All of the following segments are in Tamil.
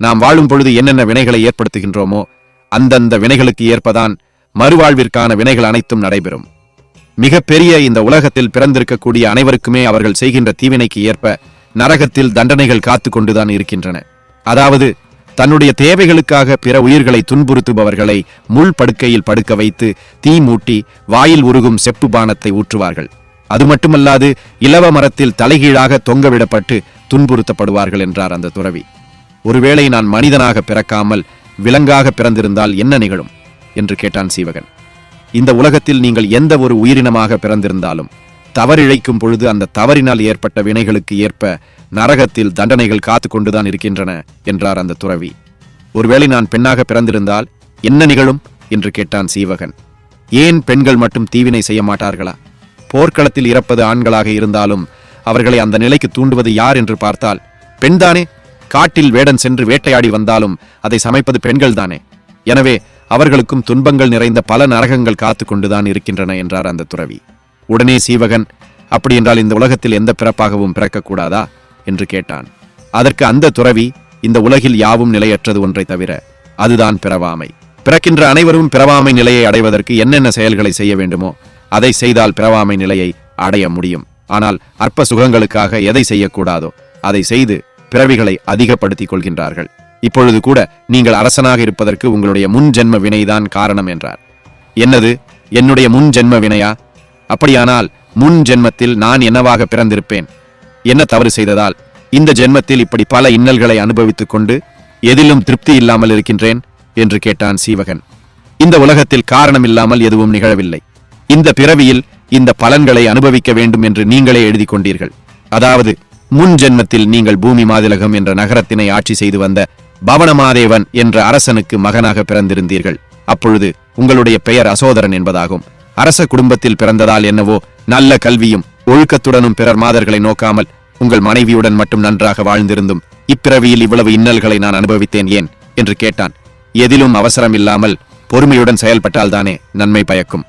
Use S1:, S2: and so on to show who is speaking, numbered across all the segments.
S1: நாம் வாழும் பொழுது என்னென்ன வினைகளை ஏற்படுத்துகின்றோமோ அந்தந்த வினைகளுக்கு ஏற்பதான் மறுவாழ்விற்கான வினைகள் அனைத்தும் நடைபெறும். மிகப்பெரிய இந்த உலகத்தில் பிறந்திருக்கக்கூடிய அனைவருக்குமே அவர்கள் செய்கின்ற தீவினைக்கு ஏற்ப நரகத்தில் தண்டனைகள் காத்து கொண்டுதான் இருக்கின்றன. அதாவது தன்னுடைய தேவைகளுக்காக பிற உயிர்களை துன்புறுத்துபவர்களை முள் படுக்கையில் படுக்க வைத்து தீ மூட்டி வாயில் உருகும் செப்பு பானத்தை ஊற்றுவார்கள். அது மட்டுமல்லாது இலவ மரத்தில் தலைகீழாக தொங்கவிடப்பட்டு துன்புறுத்தப்படுவார்கள் என்றார் அந்த துறவி. ஒருவேளை நான் மனிதனாக பிறக்காமல் விலங்காக பிறந்திருந்தால் என்ன நிகழும்? என்று கேட்டான் சீவகன். இந்த உலகத்தில் நீங்கள் எந்த ஒரு உயிரினமாக பிறந்திருந்தாலும் தவறிழைக்கும் பொழுது அந்த தவறினால் ஏற்பட்ட வினைகளுக்கு ஏற்ப நரகத்தில் தண்டனைகள் காத்து கொண்டுதான் இருக்கின்றன என்றார் அந்த துறவி. ஒருவேளை நான் பெண்ணாக பிறந்திருந்தால் என்ன நிகழும்? என்று கேட்டான் சீவகன். ஏன் பெண்கள் மட்டும் தீவினை செய்ய மாட்டார்களா? போர்க்களத்தில் இறப்பது ஆண்களாக இருந்தாலும் அவர்களை அந்த நிலைக்கு தூண்டுவது யார் என்று பார்த்தால் பெண்தானே? காட்டில் வேடன் சென்று வேட்டையாடி வந்தாலும் அதை சமைப்பது பெண்கள்தானே? எனவே அவர்களுக்கும் துன்பங்கள் நிறைந்த பல நரகங்கள் காத்து கொண்டுதான் இருக்கின்றன என்றார் அந்த துறவி. உடனே சீவகன் அப்படி என்றால் இந்த உலகத்தில் எந்த பிறப்பாகவும் பிறக்கக்கூடாதா? என்று கேட்டான். அதற்கு அந்த துறவி இந்த உலகில் யாவும் நிலையற்றது ஒன்றை தவிர அதுதான் பிறவாமை. பிறக்கின்ற அனைவரும் பிறவாமை நிலையை அடைவதற்கு என்னென்ன செயல்களை செய்ய வேண்டுமோ அதை செய்தால் பிறவாமை நிலையை அடைய முடியும். ஆனால் அற்ப சுகங்களுக்காக எதை செய்யக்கூடாதோ அதை செய்து பிறவிகளை அதிகப்படுத்திக் கொள்கின்றார்கள். இப்பொழுது கூட நீங்கள் அரசனாக இருப்பதற்கு உங்களுடைய முன் ஜென்ம வினைதான் காரணம் என்றார். என்னது? என்னுடைய முன் ஜென்ம வினையா? அப்படியானால் முன் ஜென்மத்தில் நான் என்னவாக பிறந்திருப்பேன்? என்ன தவறு செய்ததால்? இந்த ஜென்மத்தில் இப்படி பல இன்னல்களை அனுபவித்துக் கொண்டு எதிலும் திருப்தி இல்லாமல் இருக்கின்றேன்? என்று கேட்டான் சீவகன். இந்த உலகத்தில் காரணம் இல்லாமல் எதுவும் நிகழவில்லை. இந்த பிறவியில் இந்த பலன்களை அனுபவிக்க வேண்டும் என்று நீங்களே எழுதி கொண்டீர்கள். அதாவது முன் ஜென்மத்தில் நீங்கள் பூமி மாதிலகம் என்ற நகரத்தினை ஆட்சி செய்து வந்த பவனமாதேவன் என்ற அரசனுக்கு மகனாக பிறந்திருந்தீர்கள். அப்பொழுது உங்களுடைய பெயர் அசோதரன் என்பதாகும். அரச குடும்பத்தில் பிறந்ததால் என்னவோ நல்ல கல்வியும் ஒழுக்கத்துடனும் பிறர் மாதர்களை நோக்காமல் உங்கள் மனைவியுடன் மட்டும் நன்றாக வாழ்ந்திருந்தும் இப்பிறவியில் இவ்வளவு இன்னல்களை நான் அனுபவித்தேன் ஏன்? என்று கேட்டான். எதிலும் அவசரம் இல்லாமல் பொறுமையுடன் செயல்பட்டால்தானே நன்மை பயக்கும்.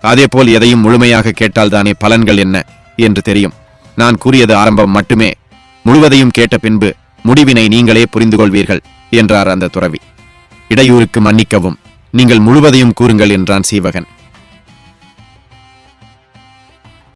S1: அதேபோல் எதையும் முழுமையாக கேட்டால்தானே பலன்கள் என்ன? என்று தெரியும். நான் கூறியது ஆரம்பம் மட்டுமே. முழுவதையும் கேட்ட பின்பு முடிவினை நீங்களே புரிந்து கொள்வீர்கள் என்றார் அந்த துறவி. இடையூறுக்கு மன்னிக்கவும். நீங்கள் முழுவதையும் கூறுங்கள் என்றான் சீவகன்.